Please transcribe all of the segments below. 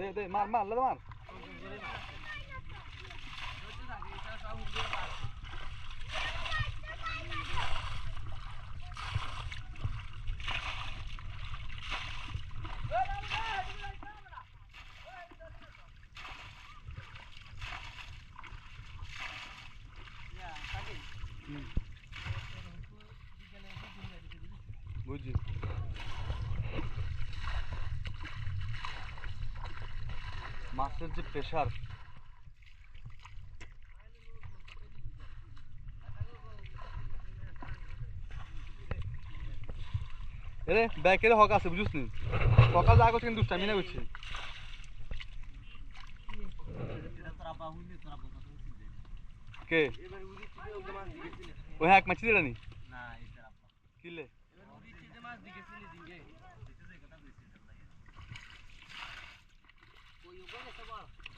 দে দে মার মার লে মার হুম। মাছের যে প্রেশার এরে ব্যাকের হক আছে বুঝিস নি? সকাল যা করছে কিন্তু স্ট্যামিনা করছে। কে? ওই হ্যাঁ এক মাছি দিলা নি কিলে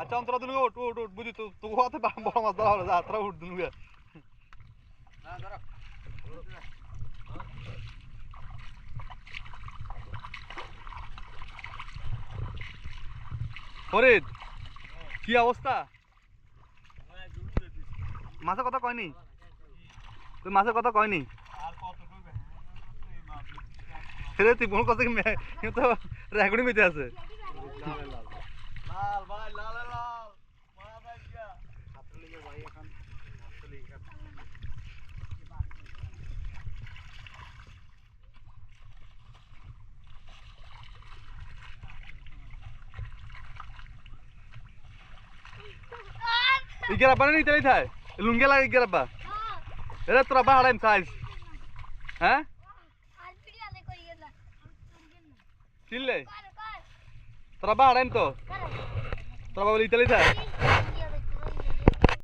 আচ্ছা অন্তরা দিলুগে ওট ওট ওট বুঝি তো তোকে হাতে বড় মাছ ধরা হলো যা তোরা উঠ দিলুগে ফরিদ কি অবস্থা? মাছের কথা কয়নি? তুই মাছের কথা কয়নি? রে তুই বোন কথা কি তো রেকর্ডিং মেতে আছে। লাল ভাই লাল লাল মারা ভাই গিয়া ছাত্রলীগের ভাই এখন ছাত্রলীগ? Ini তোরা বা সাইজ হ্যাঁ চিনলে তোরা বা হারাইম তো তোরা বাবা ইতালি থাই